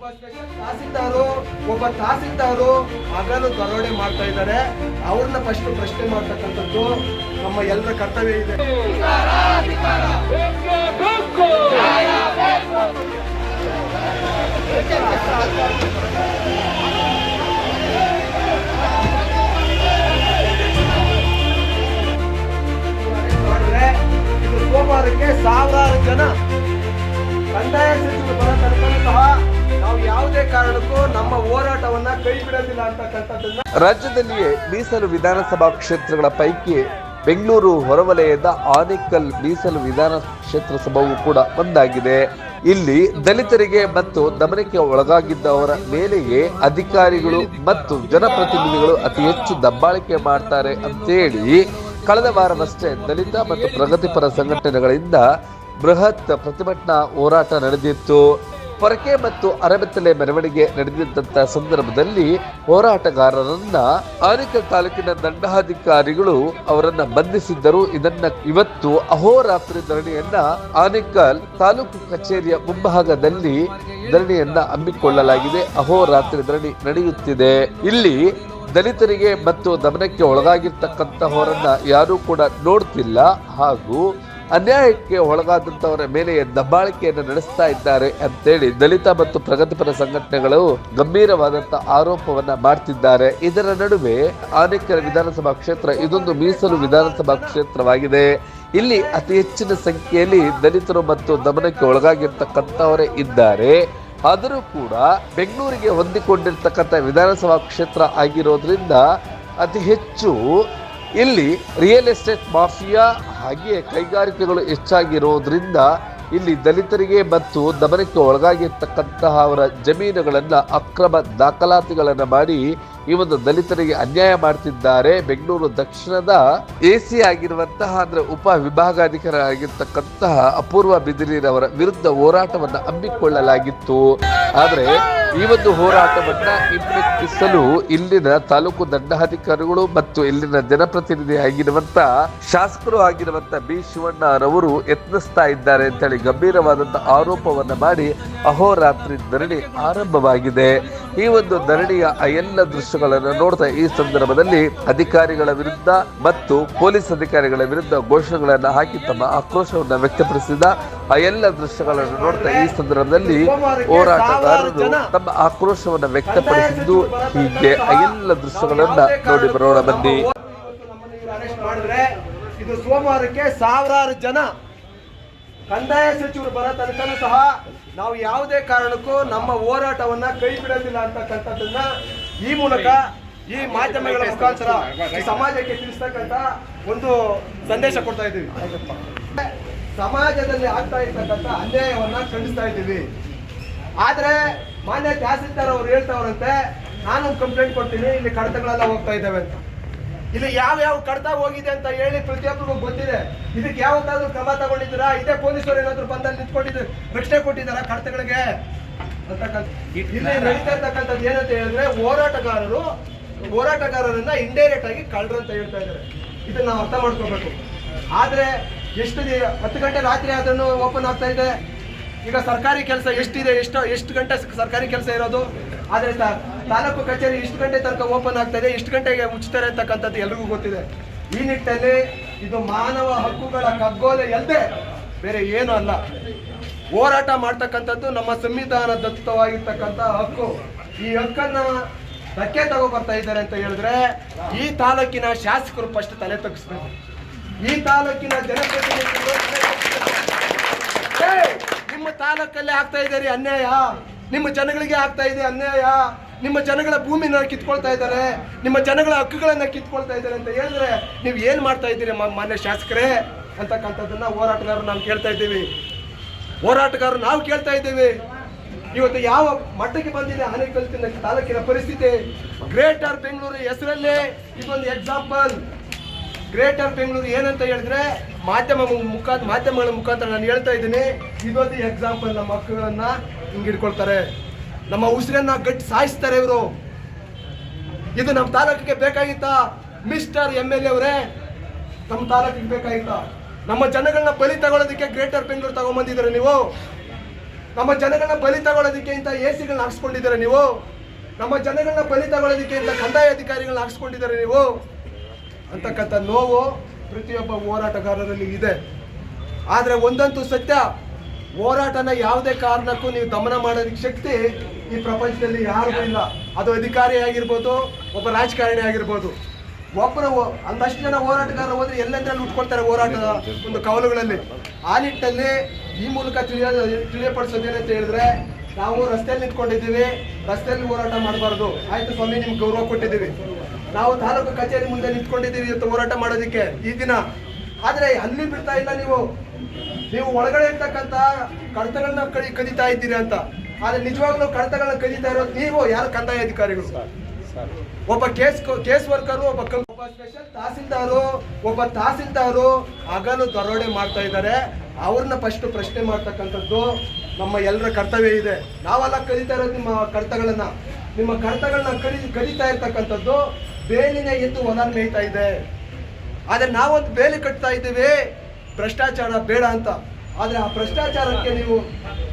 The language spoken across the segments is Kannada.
ಒಬ್ಬ ಸ್ಪೆಷಲ್ ತಹಸೀಲ್ದಾರು ಒಬ್ಬ ತಹಸೀಲ್ದಾರು ಅದನ್ನು ದರೋಡೆ ಮಾಡ್ತಾ ಇದ್ದಾರೆ. ಅವ್ರನ್ನ ಫಸ್ಟ್ ಪ್ರಶ್ನೆ ಮಾಡ್ತಕ್ಕಂಥದ್ದು ನಮ್ಮ ಎಲ್ಲರ ಕರ್ತವ್ಯ ಇದೆ. ಸಾವಿರಾರು ಜನ ಕಂದಾಯ ಸಚಿವರು ಬರೋ ತನಕ ಸಹ ನಾವು ಯಾವುದೇ ಕಾರಣಕ್ಕೂ ನಮ್ಮ ಹೋರಾಟವನ್ನ ಕೈ ಅಂತಕ್ಕಂಥದ್ದನ್ನ ರಾಜ್ಯದಲ್ಲಿಯೇ ಮೀಸಲು ವಿಧಾನಸಭಾ ಕ್ಷೇತ್ರಗಳ ಪೈಕಿ ಬೆಂಗಳೂರು ಹೊರವಲಯದ ಆನೇಕಲ್ ಮೀಸಲು ವಿಧಾನ ಕ್ಷೇತ್ರ ಸಭಾವು ಕೂಡ ಒಂದಾಗಿದೆ. ಇಲ್ಲಿ ದಲಿತರಿಗೆ ಮತ್ತು ದಮನಕ್ಕೆ ಒಳಗಾಗಿದ್ದವರ ಮೇಲೆಯೇ ಅಧಿಕಾರಿಗಳು ಮತ್ತು ಜನಪ್ರತಿನಿಧಿಗಳು ಅತಿ ಹೆಚ್ಚು ದಬ್ಬಾಳಿಕೆ ಮಾಡ್ತಾರೆ ಅಂತೇಳಿ ಕಳೆದ ವಾರವಷ್ಟೇ ದಲಿತ ಮತ್ತು ಪ್ರಗತಿಪರ ಸಂಘಟನೆಗಳಿಂದ ಬೃಹತ್ ಪ್ರತಿಭಟನಾ ಹೋರಾಟ ನಡೆದಿತ್ತು. ಪೊರಕೆ ಮತ್ತು ಅರಬೆತ್ತಲೆ ಮೆರವಣಿಗೆ ನಡೆದಿದ್ದಂತಹ ಸಂದರ್ಭದಲ್ಲಿ ಹೋರಾಟಗಾರರನ್ನ ಆನೇಕಲ್ ತಾಲೂಕಿನ ದಂಡಾಧಿಕಾರಿಗಳು ಅವರನ್ನ ಬಂಧಿಸಿದ್ದರು. ಇದನ್ನ ಇವತ್ತು ಅಹೋರಾತ್ರಿ ಧರಣಿಯನ್ನ ಆನೇಕಲ್ ತಾಲೂಕು ಕಚೇರಿಯ ಮುಂಭಾಗದಲ್ಲಿ ಧರಣಿಯನ್ನ ಹಮ್ಮಿಕೊಳ್ಳಲಾಗಿದೆ. ಅಹೋರಾತ್ರಿ ಧರಣಿ ನಡೆಯುತ್ತಿದೆ. ಇಲ್ಲಿ ದಲಿತರಿಗೆ ಮತ್ತು ದಮನಕ್ಕೆ ಒಳಗಾಗಿರ್ತಕ್ಕಂತಹವರನ್ನ ಯಾರೂ ಕೂಡ ನೋಡ್ತಿಲ್ಲ. ಹಾಗೂ ಅನ್ಯಾಯಕ್ಕೆ ಒಳಗಾದಂಥವರ ಮೇಲೆ ದಬ್ಬಾಳಿಕೆಯನ್ನು ನಡೆಸ್ತಾ ಇದ್ದಾರೆ ಅಂತೇಳಿ ದಲಿತ ಮತ್ತು ಪ್ರಗತಿಪರ ಸಂಘಟನೆಗಳು ಗಂಭೀರವಾದಂಥ ಆರೋಪವನ್ನ ಮಾಡ್ತಿದ್ದಾರೆ. ಇದರ ನಡುವೆ ಆನೇಕಲ್ ವಿಧಾನಸಭಾ ಕ್ಷೇತ್ರ, ಇದೊಂದು ಮೀಸಲು ವಿಧಾನಸಭಾ ಕ್ಷೇತ್ರವಾಗಿದೆ. ಇಲ್ಲಿ ಅತಿ ಹೆಚ್ಚಿನ ಸಂಖ್ಯೆಯಲ್ಲಿ ದಲಿತರು ಮತ್ತು ದಮನಕ್ಕೆ ಒಳಗಾಗಿರ್ತಕ್ಕಂಥವರೇ ಇದ್ದಾರೆ. ಆದರೂ ಕೂಡ ಬೆಂಗಳೂರಿಗೆ ಹೊಂದಿಕೊಂಡಿರ್ತಕ್ಕಂಥ ವಿಧಾನಸಭಾ ಕ್ಷೇತ್ರ ಆಗಿರೋದ್ರಿಂದ ಅತಿ ಹೆಚ್ಚು ಇಲ್ಲಿ ರಿಯಲ್ ಎಸ್ಟೇಟ್ ಮಾಫಿಯಾ ಹಾಗೆಯೇ ಕೈಗಾರಿಕೆಗಳು ಹೆಚ್ಚಾಗಿರೋದ್ರಿಂದ ಇಲ್ಲಿ ದಲಿತರಿಗೆ ಮತ್ತು ದಮನಕ್ಕೆ ಒಳಗಾಗಿರ್ತಕ್ಕಂತಹ ಅವರ ಜಮೀನುಗಳನ್ನು ಅಕ್ರಮ ದಾಖಲಾತಿಗಳನ್ನು ಮಾಡಿ ಈ ಒಂದು ದಲಿತರಿಗೆ ಅನ್ಯಾಯ ಮಾಡ್ತಿದ್ದಾರೆ. ಬೆಂಗಳೂರು ದಕ್ಷಿಣದ ಎಸಿ ಆಗಿರುವಂತಹ, ಅಂದ್ರೆ ಉಪ ವಿಭಾಗಾಧಿಕಾರಿಯಾಗಿರ್ತಕ್ಕಂತಹ ಅಪೂರ್ವ ಬಿದಿರಿರವರ ವಿರುದ್ಧ ಹೋರಾಟವನ್ನ ಹಮ್ಮಿಕೊಳ್ಳಲಾಗಿತ್ತು. ಆದ್ರೆ ಈ ಒಂದು ಹೋರಾಟವನ್ನ ಹಿಮ್ಮೆಟ್ಟಿಸಲು ಇಲ್ಲಿನ ತಾಲೂಕು ದಂಡಾಧಿಕಾರಿಗಳು ಮತ್ತು ಇಲ್ಲಿನ ಜನಪ್ರತಿನಿಧಿ ಆಗಿರುವಂತ ಶಾಸಕರು ಆಗಿರುವಂತ ಬಿ ಶಿವಣ್ಣರವರು ಯತ್ನಿಸ್ತಾ ಇದ್ದಾರೆ ಅಂತ ಹೇಳಿ ಗಂಭೀರವಾದಂತಹ ಆರೋಪವನ್ನ ಮಾಡಿ ಅಹೋರಾತ್ರಿ ಧರಣಿ ಆರಂಭವಾಗಿದೆ. ಈ ಒಂದು ಧರಣಿಯ ಎಲ್ಲ ಎಲ್ಲ ದೃಶ್ಯಗಳನ್ನು ನೋಡ್ತಾ ಈ ಸಂದರ್ಭದಲ್ಲಿ ಅಧಿಕಾರಿಗಳ ವಿರುದ್ಧ ಮತ್ತು ಪೊಲೀಸ್ ಅಧಿಕಾರಿಗಳ ವಿರುದ್ಧ ಘೋಷಣೆಗಳನ್ನು ಹಾಕಿ ತಮ್ಮ ಆಕ್ರೋಶವನ್ನು ವ್ಯಕ್ತಪಡಿಸಿದ ಆ ಎಲ್ಲ ದೃಶ್ಯಗಳನ್ನು ನೋಡ್ತಾ ಈ ಸಂದರ್ಭದಲ್ಲಿ ಹೋರಾಟಗಾರರು ತಮ್ಮ ಆಕ್ರೋಶವನ್ನು ವ್ಯಕ್ತಪಡಿಸಿದ್ದು ಹೀಗೆ ಆ ಎಲ್ಲ ದೃಶ್ಯಗಳನ್ನ ನೋಡಿ ಬರೋಣ ಬನ್ನಿ. ಇದು ಸೋಮವಾರಕ್ಕೆ ಸಾವಿರಾರು ಜನ ಕಂದಾಯ ಸಚಿವರು ಬರೋ ತನಕನೂ ಸಹ ನಾವು ಯಾವುದೇ ಕಾರಣಕ್ಕೂ ನಮ್ಮ ಹೋರಾಟವನ್ನ ಕೈ ಬಿಡೋದಿಲ್ಲ ಅಂತಕ್ಕಂಥದ್ದನ್ನ ಈ ಮೂಲಕ ಈ ಮಾಧ್ಯಮಗಳ ಮುಖಾಂತರ ಸಮಾಜಕ್ಕೆ ತಿಳಿಸ್ತಕ್ಕಂಥ ಒಂದು ಸಂದೇಶ ಕೊಡ್ತಾ ಇದ್ದೀವಿ. ಸಮಾಜದಲ್ಲಿ ಆಗ್ತಾ ಇರ್ತಕ್ಕಂಥ ಅನ್ಯಾಯವನ್ನ ಖಂಡಿಸ್ತಾ ಇದ್ದೀವಿ. ಆದ್ರೆ ಮಾನ್ಯ ತಹಸೀಲ್ದಾರ್ ಅವ್ರು ಹೇಳ್ತಾವ್ರಂತೆ, ನಾನೊಂದು ಕಂಪ್ಲೇಂಟ್ ಕೊಡ್ತೀನಿ, ಇಲ್ಲಿ ಕಡತಗಳೆಲ್ಲ ಹೋಗ್ತಾ ಇದ್ದಾವೆ ಅಂತ. ಇಲ್ಲಿ ಯಾವ ಯಾವ ಕಡತ ಹೋಗಿದೆ ಅಂತ ಹೇಳಿ ಪ್ರತಿಯೊಬ್ಬರಿಗೂ ಗೊತ್ತಿದೆ. ಇದಕ್ಕೆ ಯಾವತ್ತಾದ್ರೂ ಕ್ರಮ ತಗೊಂಡಿದ್ದೀರಾ? ಇದೇ ಪೊಲೀಸರು ಏನಾದ್ರು ಬಂದಲ್ಲಿ ನಿಂತ್ಕೊಂಡಿದ್ದು ರಕ್ಷಣೆ ಕೊಟ್ಟಿದ್ದಾರಾ ಕಡತಗಳಿಗೆ? ಇಲ್ಲಿ ನಡೀತಾ ಇರ್ತಕ್ಕಂಥದ್ದು ಏನಂತ ಹೇಳಿದ್ರೆ ಹೋರಾಟಗಾರರು ಹೋರಾಟಗಾರರನ್ನ ಇಂಡೈರೆಕ್ಟ್ ಆಗಿ ಕಳ್ರು ಅಂತ ಹೇಳ್ತಾ ಇದ್ದಾರೆ. ಇದನ್ನ ನಾವು ಅರ್ಥ ಮಾಡ್ಕೋಬೇಕು. ಆದ್ರೆ ಎಷ್ಟು ಹತ್ತು ಗಂಟೆ ರಾತ್ರಿ ಅದನ್ನು ಓಪನ್ ಆಗ್ತಾ ಇದೆ. ಈಗ ಸರ್ಕಾರಿ ಕೆಲಸ ಎಷ್ಟಿದೆ? ಎಷ್ಟು ಎಷ್ಟು ಗಂಟೆ ಸರ್ಕಾರಿ ಕೆಲಸ ಇರೋದು? ಆದ್ರೆ ತಾಲೂಕು ಕಚೇರಿ ಇಷ್ಟು ಗಂಟೆ ತನಕ ಓಪನ್ ಆಗ್ತಾ ಇದೆ. ಇಷ್ಟು ಗಂಟೆಗೆ ಮುಚ್ತಾರೆ ಅಂತಕ್ಕಂಥದ್ದು ಎಲ್ರಿಗೂ ಗೊತ್ತಿದೆ. ಈ ನಿಟ್ಟಿನಲ್ಲಿ ಇದು ಮಾನವ ಹಕ್ಕುಗಳ ಕಗ್ಗೋಲೆ ಎಲ್ಲದೆ ಬೇರೆ ಏನು ಅಲ್ಲ. ಹೋರಾಟ ಮಾಡ್ತಕ್ಕಂಥದ್ದು ನಮ್ಮ ಸಂವಿಧಾನ ದತ್ತವಾಗಿರ್ತಕ್ಕಂಥ ಹಕ್ಕು. ಈ ಹಕ್ಕನ್ನ ಧಕ್ಕೆ ತಗೋ ಬರ್ತಾ ಇದ್ದಾರೆ ಅಂತ ಹೇಳಿದ್ರೆ ಈ ತಾಲೂಕಿನ ಶಾಸಕರು ಫಸ್ಟ್ ತಲೆ ತಗ್ಸ್ಬೇಕು. ಈ ತಾಲೂಕಿನ ಜನಪ್ರತಿನಿಧಿಗಳು ನಿಮ್ಮ ತಾಲೂಕಲ್ಲೇ ಆಗ್ತಾ ಇದೆ ರೀ ಅನ್ಯಾಯ. ನಿಮ್ಮ ಜನಗಳಿಗೆ ಆಗ್ತಾ ಇದೆ ಅನ್ಯಾಯ. ನಿಮ್ಮ ಜನಗಳ ಭೂಮಿನ ಕಿತ್ಕೊಳ್ತಾ ಇದ್ದಾರೆ. ನಿಮ್ಮ ಜನಗಳ ಹಕ್ಕುಗಳನ್ನ ಕಿತ್ಕೊಳ್ತಾ ಇದ್ದಾರೆ ಅಂತ ಹೇಳಿದ್ರೆ ನೀವು ಏನ್ ಮಾಡ್ತಾ ಇದ್ದೀರಿ ಮಾನ್ಯ ಶಾಸಕರೇ? ಅಂತಕ್ಕಂಥದ್ದನ್ನ ಹೋರಾಟಗಾರರು ನಾವು ಕೇಳ್ತಾ ಇದ್ದೀವಿ. ಹೋರಾಟಗಾರರು ನಾವು ಕೇಳ್ತಾ ಇದ್ದೇವೆ. ಇವತ್ತು ಯಾವ ಮಟ್ಟಕ್ಕೆ ಬಂದಿದೆ ಆನೇಕಲ್ತಿನ ತಾಲೂಕಿನ ಪರಿಸ್ಥಿತಿ? ಗ್ರೇಟರ್ ಬೆಂಗಳೂರು ಹೆಸರಲ್ಲೇ ಇದೊಂದು ಎಕ್ಸಾಂಪಲ್ ಗ್ರೇಟರ್ ಬೆಂಗಳೂರು ಏನಂತ ಹೇಳಿದ್ರೆ, ಮಾಧ್ಯಮ ಮುಖಾಂತರ ಮಾಧ್ಯಮಗಳ ಮುಖಾಂತರ ನಾನು ಹೇಳ್ತಾ ಇದ್ದೀನಿ. ಇದೊಂದು ಎಕ್ಸಾಂಪಲ್ ನಮ್ಮ ಮಕ್ಕಳನ್ನ ಹಿಂಗಿಡ್ಕೊಳ್ತಾರೆ. ನಮ್ಮ ಉಸಿರನ್ನ ಗಟ್ಟಿ ಸಾಯಿಸ್ತಾರೆ ಇವರು. ಇದು ನಮ್ಮ ತಾಲೂಕಿಗೆ ಬೇಕಾಗಿತ್ತ ಮಿಸ್ಟರ್ ಎಂ ಎಲ್ ಎ ಅವರೇ ನಮ್ಮ ತಾಲೂಕಿಗೆ ಬೇಕಾಗಿತ್ತ ನಮ್ಮ ಜನಗಳನ್ನ ಬಲಿ ತಗೊಳ್ಳೋದಕ್ಕೆ ಗ್ರೇಟರ್ ಬೆಂಗಳೂರು ತಗೊಂಬಂದಿದ್ದೀರಾ ನೀವು? ನಮ್ಮ ಜನಗಳನ್ನ ಬಲಿ ತಗೊಳ್ಳೋದಕ್ಕೆ ಇಂತ ಎ ಸಿಗಳನ್ನ ಹಾಕ್ಸ್ಕೊಂಡಿದ್ದೀರಾ ನೀವು? ನಮ್ಮ ಜನಗಳನ್ನ ಬಲಿ ತಗೊಳ್ಳೋದಕ್ಕೆ ಇಂತ ಕಂದಾಯ ಅಧಿಕಾರಿಗಳನ್ನ ಹಾಕ್ಸ್ಕೊಂಡಿದ್ದಾರೆ ನೀವು? ಅಂತಕ್ಕಂಥ ನೋವು ಪ್ರತಿಯೊಬ್ಬ ಹೋರಾಟಗಾರರಲ್ಲಿ ಇದೆ. ಆದರೆ ಒಂದಂತೂ ಸತ್ಯ, ಹೋರಾಟನ ಯಾವುದೇ ಕಾರಣಕ್ಕೂ ನೀವು ದಮನ ಮಾಡೋದಕ್ಕೆ ಶಕ್ತಿ ಈ ಪ್ರಪಂಚದಲ್ಲಿ ಯಾರಿಗೂ ಇಲ್ಲ. ಅದು ಅಧಿಕಾರಿ ಆಗಿರ್ಬೋದು, ಒಬ್ಬ ರಾಜಕಾರಣಿ ಆಗಿರ್ಬೋದು. ಒಬ್ಬರು ಒಂದಷ್ಟು ಜನ ಹೋರಾಟಗಾರರು ಹೋದ್ರೆ ಎಲ್ಲೆಂದ್ರಲ್ಲಿ ಉಟ್ಕೊಳ್ತಾರೆ ಹೋರಾಟದ ಒಂದು ಕವಲುಗಳಲ್ಲಿ. ಆ ನಿಟ್ಟಿನಲ್ಲಿ ಈ ಮೂಲಕ ತಿಳಿಯ ತಿಳಿಯಪಡಿಸೋದು ಏನಂತ ಹೇಳಿದ್ರೆ, ನಾವು ರಸ್ತೆಯಲ್ಲಿ ನಿಂತ್ಕೊಂಡಿದ್ದೀವಿ, ರಸ್ತೆಯಲ್ಲಿ ಹೋರಾಟ ಮಾಡಬಾರ್ದು. ಆಯ್ತು ಸ್ವಾಮಿ, ನಿಮ್ಗೆ ಗೌರವ ಕೊಟ್ಟಿದ್ದೀವಿ. ನಾವು ತಾಲೂಕು ಕಚೇರಿ ಮುಂದೆ ನಿಂತ್ಕೊಂಡಿದ್ದೀವಿ ಇವತ್ತು ಹೋರಾಟ ಮಾಡೋದಕ್ಕೆ ಈ ದಿನ. ಆದ್ರೆ ಅಲ್ಲಿ ಬಿಡ್ತಾ ಇಲ್ಲ ನೀವು. ನೀವು ಒಳಗಡೆ ಇರ್ತಕ್ಕಂತ ಕಡತಗಳನ್ನ ಕಡಿ ಕದೀತಾ ಇದ್ದೀರಿ ಅಂತ. ಆದ್ರೆ ನಿಜವಾಗ್ಲೂ ಕಡತಗಳನ್ನ ಕದೀತಾ ಇರೋದು ನೀವು, ಯಾರು ಕಂದಾಯ ಅಧಿಕಾರಿಗಳು? ಒಬ್ಬ ಕೇಸ್ ಕೇಸ್ ವರ್ಕರು, ಒಬ್ಬ ಒಬ್ಬ ಸ್ಪೆಷಲ್ ತಹಸೀಲ್ದಾರು, ಒಬ್ಬ ತಹಸೀಲ್ದಾರು ಹಗಲು ದರೋಡೆ ಮಾಡ್ತಾ ಇದ್ದಾರೆ. ಅವ್ರನ್ನ ಫಸ್ಟ್ ಪ್ರಶ್ನೆ ಮಾಡ್ತಕ್ಕಂಥದ್ದು ನಮ್ಮ ಎಲ್ಲರ ಕರ್ತವ್ಯ ಇದೆ. ನಾವೆಲ್ಲ ಕಲಿತಾ ಇರೋದು ನಿಮ್ಮ ಕರ್ತಗಳನ್ನ. ನಿಮ್ಮ ಕರ್ತಗಳನ್ನ ಕಲಿ, ಕಲಿತಾ ಇರ್ತಕ್ಕಂಥದ್ದು ಬೇಲಿನ ಎದ್ದು ಹೊಲ ಮೇಯ್ತಾ ಇದೆ. ಆದರೆ ನಾವೊಂದು ಬೇಲಿ ಕಟ್ತಾ ಇದ್ದೀವಿ. ಭ್ರಷ್ಟಾಚಾರ ಬೇಡ ಅಂತ. ಆದರೆ ಆ ಭ್ರಷ್ಟಾಚಾರಕ್ಕೆ ನೀವು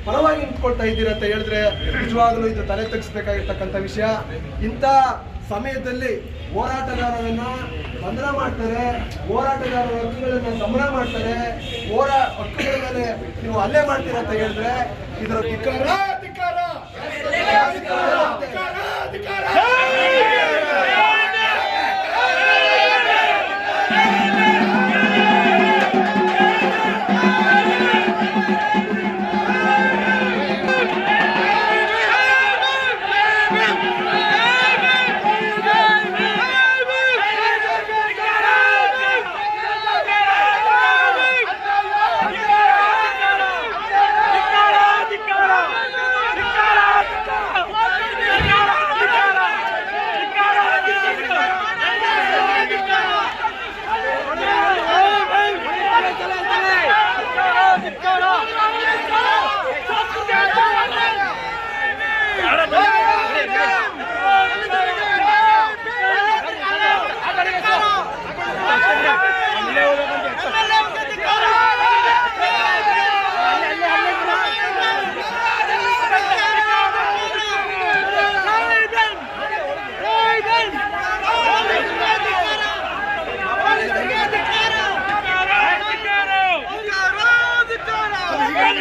ಪರವಾಗಿ ನಿಂತ್ಕೊಳ್ತಾ ಇದ್ದೀರಾ ಅಂತ ಹೇಳಿದ್ರೆ ನಿಜವಾಗಲೂ ಇದು ತಲೆ ತಗ್ಸ್ಬೇಕಾಗಿರ್ತಕ್ಕಂಥ ವಿಷಯ. ಇಂಥ ಸಮಯದಲ್ಲಿ ಹೋರಾಟಗಾರರನ್ನ ಬಂಧನ ಮಾಡ್ತಾರೆ ಹೋರಾಟಗಾರರ ಹಕ್ಕುಗಳನ್ನ ಸಮರ ಮಾಡ್ತಾರೆ ಹೋರಾ ಹಕ್ಕುಗಳ ಮೇಲೆ ನೀವು ಅಲ್ಲೇ ಮಾಡ್ತೀರ ಅಂತ ಹೇಳಿದ್ರೆ ಇದರ ಧಿಕ್ಕಾರ,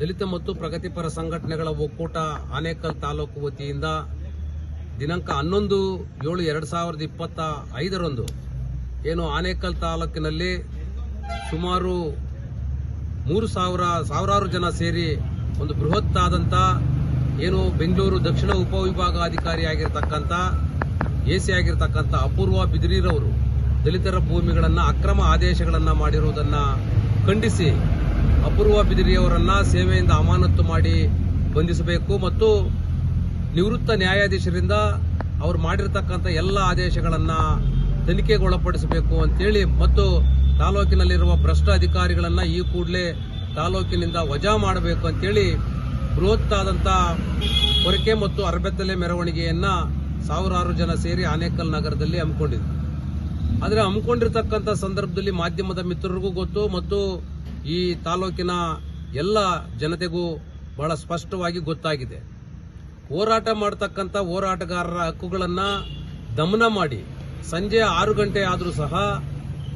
ದಲಿತ ಮತ್ತು ಪ್ರಗತಿಪರ ಸಂಘಟನೆಗಳ ಒಕ್ಕೂಟ ಆನೇಕಲ್ ತಾಲೂಕು ವತಿಯಿಂದ ದಿನಾಂಕ ಹನ್ನೊಂದು ಏಳು ಎರಡು ಸಾವಿರದ ಇಪ್ಪತ್ತ ಐದರಂದು ಏನು ಆನೇಕಲ್ ತಾಲೂಕಿನಲ್ಲಿ ಸುಮಾರು ಮೂರು ಸಾವಿರ, ಸಾವಿರಾರು ಜನ ಸೇರಿ ಒಂದು ಬೃಹತ್ತಾದಂಥ ಏನು ಬೆಂಗಳೂರು ದಕ್ಷಿಣ ಉಪವಿಭಾಗಾಧಿಕಾರಿಯಾಗಿರ್ತಕ್ಕಂಥ ಎ ಸಿ ಆಗಿರ್ತಕ್ಕಂಥ ಅಪೂರ್ವ ಬಿದಿರೀರವರು ದಲಿತರ ಭೂಮಿಗಳನ್ನು ಅಕ್ರಮ ಆದೇಶಗಳನ್ನು ಮಾಡಿರುವುದನ್ನು ಖಂಡಿಸಿ ಅಪೂರ್ವ ಬಿದಿರಿಯವರನ್ನ ಸೇವೆಯಿಂದ ಅಮಾನತು ಮಾಡಿ ಬಂಧಿಸಬೇಕು ಮತ್ತು ನಿವೃತ್ತ ನ್ಯಾಯಾಧೀಶರಿಂದ ಅವರು ಮಾಡಿರತಕ್ಕಂಥ ಎಲ್ಲ ಆದೇಶಗಳನ್ನು ತನಿಖೆಗೊಳಪಡಿಸಬೇಕು ಅಂತೇಳಿ ಮತ್ತು ತಾಲೂಕಿನಲ್ಲಿರುವ ಭ್ರಷ್ಟ ಅಧಿಕಾರಿಗಳನ್ನು ಈ ಕೂಡಲೇ ತಾಲೂಕಿನಿಂದ ವಜಾ ಮಾಡಬೇಕು ಅಂತೇಳಿ ಬೃಹತ್ತಾದಂಥ ಕೊರಕೆ ಮತ್ತು ಅರಬೆತ್ತಲೆ ಮೆರವಣಿಗೆಯನ್ನು ಸಾವಿರಾರು ಜನ ಸೇರಿ ಆನೇಕಲ್ ನಗರದಲ್ಲಿ ಹಮ್ಮಿಕೊಂಡಿದ್ದರು ಆದರೆ ಹಮ್ಮಿಕೊಂಡಿರ್ತಕ್ಕಂಥ ಸಂದರ್ಭದಲ್ಲಿ ಮಾಧ್ಯಮದ ಮಿತ್ರರಿಗೂ ಗೊತ್ತು ಮತ್ತು ಈ ತಾಲೂಕಿನ ಎಲ್ಲ ಜನತೆಗೂ ಬಹಳ ಸ್ಪಷ್ಟವಾಗಿ ಗೊತ್ತಾಗಿದೆ. ಹೋರಾಟ ಮಾಡತಕ್ಕಂಥ ಹೋರಾಟಗಾರರ ಹಕ್ಕುಗಳನ್ನು ದಮನ ಮಾಡಿ ಸಂಜೆ ಆರು ಗಂಟೆ ಆದರೂ ಸಹ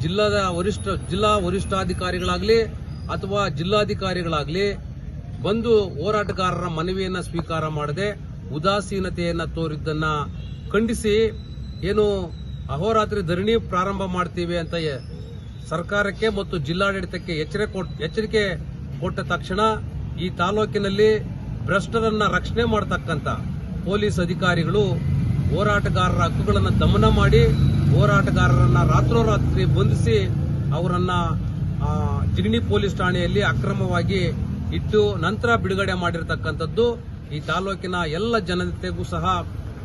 ಜಿಲ್ಲಾದ ವರಿಷ್ಠ, ಜಿಲ್ಲಾ ವರಿಷ್ಠಾಧಿಕಾರಿಗಳಾಗಲಿ ಅಥವಾ ಜಿಲ್ಲಾಧಿಕಾರಿಗಳಾಗಲಿ ಬಂದು ಹೋರಾಟಗಾರರ ಮನವಿಯನ್ನು ಸ್ವೀಕಾರ ಮಾಡದೆ ಉದಾಸೀನತೆಯನ್ನು ತೋರಿದ್ದನ್ನು ಖಂಡಿಸಿ ಏನು ಅಹೋರಾತ್ರಿ ಧರಣಿ ಪ್ರಾರಂಭ ಮಾಡ್ತೀವಿ ಅಂತ ಸರ್ಕಾರಕ್ಕೆ ಮತ್ತು ಜಿಲ್ಲಾಡಳಿತಕ್ಕೆ ಎಚ್ಚರಿಕೆ ಎಚ್ಚರಿಕೆ ಕೊಟ್ಟ ತಕ್ಷಣ ಈ ತಾಲೂಕಿನಲ್ಲಿ ಭ್ರಷ್ಟರನ್ನ ರಕ್ಷಣೆ ಮಾಡತಕ್ಕಂತ ಪೊಲೀಸ್ ಅಧಿಕಾರಿಗಳು ಹೋರಾಟಗಾರರ ಹಕ್ಕುಗಳನ್ನು ದಮನ ಮಾಡಿ ಹೋರಾಟಗಾರರನ್ನ ರಾತ್ರೋರಾತ್ರಿ ಬಂಧಿಸಿ ಅವರನ್ನ ಜಿಗಣಿ ಪೊಲೀಸ್ ಠಾಣೆಯಲ್ಲಿ ಅಕ್ರಮವಾಗಿ ಇಟ್ಟು ನಂತರ ಬಿಡುಗಡೆ ಮಾಡಿರತಕ್ಕಂಥದ್ದು ಈ ತಾಲೂಕಿನ ಎಲ್ಲ ಜನತೆಗೂ ಸಹ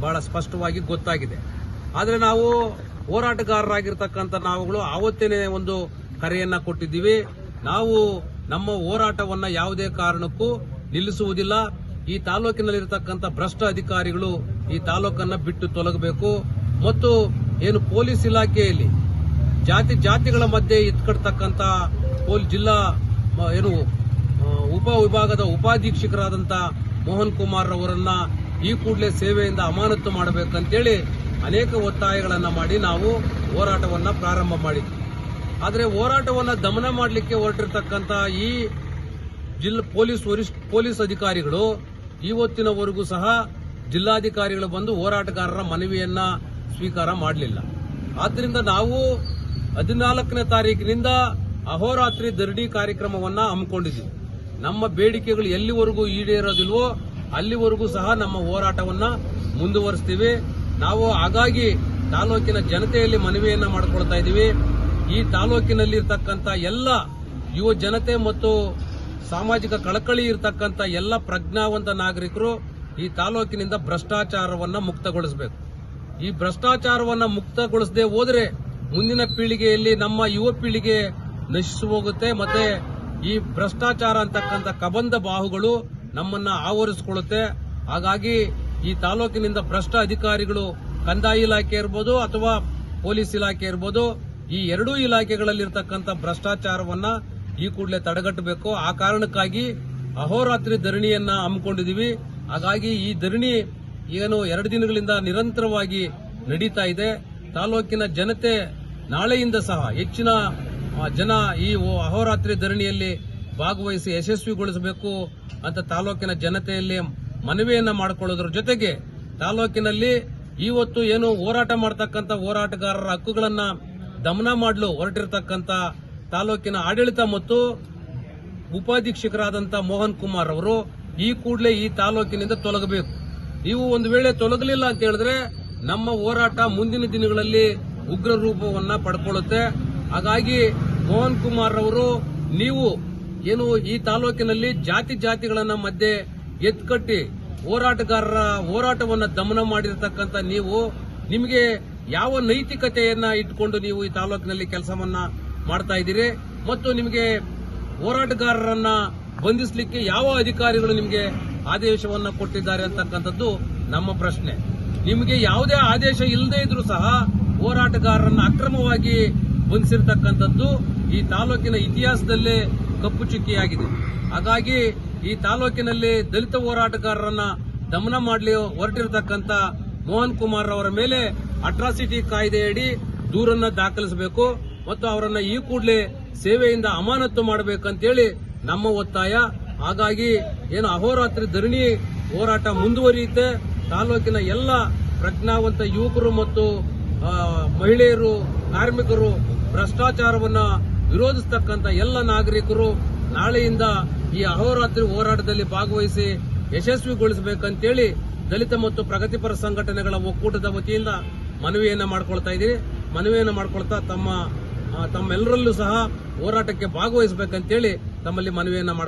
ಬಹಳ ಸ್ಪಷ್ಟವಾಗಿ ಗೊತ್ತಾಗಿದೆ. ಆದರೆ ನಾವು ಹೋರಾಟಗಾರರಾಗಿರ್ತಕ್ಕಂಥ ನಾವುಗಳು ಆವತ್ತೇನೆ ಒಂದು ಕರೆಯನ್ನ ಕೊಟ್ಟಿದ್ದೀವಿ. ನಾವು ನಮ್ಮ ಹೋರಾಟವನ್ನ ಯಾವುದೇ ಕಾರಣಕ್ಕೂ ನಿಲ್ಲಿಸುವುದಿಲ್ಲ. ಈ ತಾಲೂಕಿನಲ್ಲಿರತಕ್ಕಂಥ ಭ್ರಷ್ಟ ಅಧಿಕಾರಿಗಳು ಈ ತಾಲೂಕನ್ನ ಬಿಟ್ಟು ತೊಲಗಬೇಕು. ಮತ್ತು ಏನು ಪೊಲೀಸ್ ಇಲಾಖೆಯಲ್ಲಿ ಜಾತಿ ಜಾತಿಗಳ ಮಧ್ಯೆ ಇಟ್ಕೊಡ್ತಕ್ಕಂಥ ಜಿಲ್ಲಾ ಏನು ಉಪ ವಿಭಾಗದ ಉಪಾಧೀಕ್ಷಕರಾದಂಥ ಮೋಹನ್ ಕುಮಾರ್ ಅವರನ್ನ ಈ ಕೂಡಲೇ ಸೇವೆಯಿಂದ ಅಮಾನತು ಮಾಡಬೇಕಂತೇಳಿ ಅನೇಕ ಒತ್ತಾಯಗಳನ್ನು ಮಾಡಿ ನಾವು ಹೋರಾಟವನ್ನು ಪ್ರಾರಂಭ ಮಾಡಿದ್ವಿ ಆದರೆ ಹೋರಾಟವನ್ನು ದಮನ ಮಾಡಲಿಕ್ಕೆ ಹೊರಟಿರ್ತಕ್ಕಂಥ ಈ ಜಿಲ್ಲಾ ಪೊಲೀಸ್ ವರಿಷ್ಠ, ಪೊಲೀಸ್ ಅಧಿಕಾರಿಗಳು ಇವತ್ತಿನವರೆಗೂ ಸಹ ಜಿಲ್ಲಾಧಿಕಾರಿಗಳು ಬಂದು ಹೋರಾಟಗಾರರ ಮನವಿಯನ್ನ ಸ್ವೀಕಾರ ಮಾಡಲಿಲ್ಲ. ಆದ್ದರಿಂದ ನಾವು ಹದಿನಾಲ್ಕನೇ ತಾರೀಕಿನಿಂದ ಅಹೋರಾತ್ರಿ ಧರಣಿ ಕಾರ್ಯಕ್ರಮವನ್ನ ಹಮ್ಮಿಕೊಂಡಿದ್ದೀವಿ. ನಮ್ಮ ಬೇಡಿಕೆಗಳು ಎಲ್ಲಿವರೆಗೂ ಈಡೇರೋದಿಲ್ವೋ ಅಲ್ಲಿವರೆಗೂ ಸಹ ನಮ್ಮ ಹೋರಾಟವನ್ನು ಮುಂದುವರಿಸ್ತೀವಿ. ನಾವು ಹಾಗಾಗಿ ತಾಲೂಕಿನ ಜನತೆಯಲ್ಲಿ ಮನವಿಯನ್ನ ಮಾಡಿಕೊಳ್ತಾ ಇದ್ದೀವಿ. ಈ ತಾಲೂಕಿನಲ್ಲಿರ್ತಕ್ಕಂಥ ಎಲ್ಲ ಯುವ ಜನತೆ ಮತ್ತು ಸಾಮಾಜಿಕ ಕಳಕಳಿ ಇರತಕ್ಕಂಥ ಎಲ್ಲ ಪ್ರಜ್ಞಾವಂತ ನಾಗರಿಕರು ಈ ತಾಲೂಕಿನಿಂದ ಭ್ರಷ್ಟಾಚಾರವನ್ನ ಮುಕ್ತಗೊಳಿಸಬೇಕು. ಈ ಭ್ರಷ್ಟಾಚಾರವನ್ನ ಮುಕ್ತಗೊಳಿಸದೆ ಹೋದ್ರೆ ಮುಂದಿನ ಪೀಳಿಗೆಯಲ್ಲಿ ನಮ್ಮ ಯುವ ಪೀಳಿಗೆ ನಶಿಸಿ ಹೋಗುತ್ತೆ ಮತ್ತೆ ಈ ಭ್ರಷ್ಟಾಚಾರ ಅಂತಕ್ಕಂಥ ಕಬಂಧ ಬಾಹುಗಳು ನಮ್ಮನ್ನ ಆವರಿಸಿಕೊಳ್ಳುತ್ತೆ. ಹಾಗಾಗಿ ಈ ತಾಲೂಕಿನಿಂದ ಭ್ರಷ್ಟ ಅಧಿಕಾರಿಗಳು ಕಂದಾಯ ಇಲಾಖೆ ಇರ್ಬೋದು ಅಥವಾ ಪೊಲೀಸ್ ಇಲಾಖೆ ಇರ್ಬೋದು, ಈ ಎರಡೂ ಇಲಾಖೆಗಳಲ್ಲಿರ್ತಕ್ಕಂಥ ಭ್ರಷ್ಟಾಚಾರವನ್ನ ಈ ಕೂಡಲೇ ತಡೆಗಟ್ಟಬೇಕು. ಆ ಕಾರಣಕ್ಕಾಗಿ ಅಹೋರಾತ್ರಿ ಧರಣಿಯನ್ನ ಹಮ್ಮಿಕೊಂಡಿದೀವಿ. ಹಾಗಾಗಿ ಈ ಧರಣಿ ಏನು ಎರಡು ದಿನಗಳಿಂದ ನಿರಂತರವಾಗಿ ನಡೀತಾ ಇದೆ. ತಾಲೂಕಿನ ಜನತೆ ನಾಳೆಯಿಂದ ಸಹ ಹೆಚ್ಚಿನ ಜನ ಈ ಅಹೋರಾತ್ರಿ ಧರಣಿಯಲ್ಲಿ ಭಾಗವಹಿಸಿ ಯಶಸ್ವಿಗೊಳಿಸಬೇಕು ಅಂತ ತಾಲೂಕಿನ ಜನತೆಯಲ್ಲಿ ಮನವಿಯನ್ನ ಮಾಡಿಕೊಳ್ಳೋದ್ರ ಜೊತೆಗೆ ತಾಲೂಕಿನಲ್ಲಿ ಇವತ್ತು ಏನು ಹೋರಾಟ ಮಾಡ್ತಕ್ಕಂಥ ಹೋರಾಟಗಾರರ ಹಕ್ಕುಗಳನ್ನ ದಮನ ಮಾಡಲು ಹೊರಟಿರತಕ್ಕಂತ ತಾಲೂಕಿನ ಆಡಳಿತ ಮತ್ತು ಉಪಾಧೀಕ್ಷಕರಾದಂಥ ಮೋಹನ್ ಕುಮಾರ್ ಅವರು ಈ ಕೂಡಲೇ ಈ ತಾಲೂಕಿನಿಂದ ತೊಲಗಬೇಕು. ನೀವು ಒಂದು ವೇಳೆ ತೊಲಗಲಿಲ್ಲ ಅಂತ ಹೇಳಿದ್ರೆ ನಮ್ಮ ಹೋರಾಟ ಮುಂದಿನ ದಿನಗಳಲ್ಲಿ ಉಗ್ರ ರೂಪವನ್ನ ಪಡ್ಕೊಳ್ಳುತ್ತೆ. ಹಾಗಾಗಿ ಮೋಹನ್ ಕುಮಾರ್ ಅವರು ನೀವು ಏನು ಈ ತಾಲೂಕಿನಲ್ಲಿ ಜಾತಿ ಜಾತಿಗಳನ್ನ ಮಧ್ಯೆ ಎತ್ಕಟ್ಟಿ ಹೋರಾಟಗಾರರ ಹೋರಾಟವನ್ನು ದಮನ ಮಾಡಿರ್ತಕ್ಕಂಥ ನೀವು, ನಿಮಗೆ ಯಾವ ನೈತಿಕತೆಯನ್ನ ಇಟ್ಕೊಂಡು ನೀವು ಈ ತಾಲೂಕಿನಲ್ಲಿ ಕೆಲಸವನ್ನ ಮಾಡ್ತಾ ಇದ್ದೀರಿ? ಮತ್ತು ನಿಮಗೆ ಹೋರಾಟಗಾರರನ್ನ ಬಂಧಿಸಲಿಕ್ಕೆ ಯಾವ ಅಧಿಕಾರಿಗಳು ನಿಮಗೆ ಆದೇಶವನ್ನ ಕೊಟ್ಟಿದ್ದಾರೆ ಅಂತಕ್ಕಂಥದ್ದು ನಮ್ಮ ಪ್ರಶ್ನೆ. ನಿಮಗೆ ಯಾವುದೇ ಆದೇಶ ಇಲ್ಲದೆ ಇದ್ರೂ ಸಹ ಹೋರಾಟಗಾರರನ್ನ ಅಕ್ರಮವಾಗಿ ಬಂಧಿಸಿರ್ತಕ್ಕಂಥದ್ದು ಈ ತಾಲೂಕಿನ ಇತಿಹಾಸದಲ್ಲೇ ಕಪ್ಪು ಚುಕ್ಕಿಯಾಗಿದೆ. ಹಾಗಾಗಿ ಈ ತಾಲೂಕಿನಲ್ಲಿ ದಲಿತ ಹೋರಾಟಗಾರರನ್ನ ದಮನ ಮಾಡಲಿ ಹೊರಟಿರತಕ್ಕಂತ ಮೋಹನ್ ಕುಮಾರ್ ಅವರ ಮೇಲೆ ಅಟ್ರಾಸಿಟಿ ಕಾಯ್ದೆಯಡಿ ದೂರನ್ನ ದಾಖಲಿಸಬೇಕು ಮತ್ತು ಅವರನ್ನ ಈ ಕೂಡಲೇ ಸೇವೆಯಿಂದ ಅಮಾನತು ಮಾಡಬೇಕಂತೇಳಿ ನಮ್ಮ ಒತ್ತಾಯ. ಹಾಗಾಗಿ ಏನು ಅಹೋರಾತ್ರಿ ಧರಣಿ ಹೋರಾಟ ಮುಂದುವರಿಯುತ್ತೆ. ತಾಲೂಕಿನ ಎಲ್ಲ ಪ್ರಜ್ಞಾವಂತ ಯುವಕರು ಮತ್ತು ಮಹಿಳೆಯರು, ಕಾರ್ಮಿಕರು ಭ್ರಷ್ಟಾಚಾರವನ್ನ ವಿರೋಧಿಸತಕ್ಕಂಥ ಎಲ್ಲ ನಾಗರಿಕರು ನಾಳೆಯಿಂದ ಈ ಅಹೋರಾತ್ರಿ ಹೋರಾಟದಲ್ಲಿ ಭಾಗವಹಿಸಿ ಯಶಸ್ವಿಗೊಳಿಸಬೇಕಂತೇಳಿ ದಲಿತ ಮತ್ತು ಪ್ರಗತಿಪರ ಸಂಘಟನೆಗಳ ಒಕ್ಕೂಟದ ವತಿಯಿಂದ ಮನವಿಯನ್ನು ಮಾಡ್ಕೊಳ್ತಾ ಇದ್ದೀನಿ. ಮನವಿಯನ್ನ ಮಾಡ್ಕೊಳ್ತಾ ತಮ್ಮ ತಮ್ಮೆಲ್ಲರಲ್ಲೂ ಸಹ ಹೋರಾಟಕ್ಕೆ ಭಾಗವಹಿಸಬೇಕಂತೇಳಿ ತಮ್ಮಲ್ಲಿ ಮನವಿಯನ್ನ ಮಾಡ್ಕೊಳ್ತಾ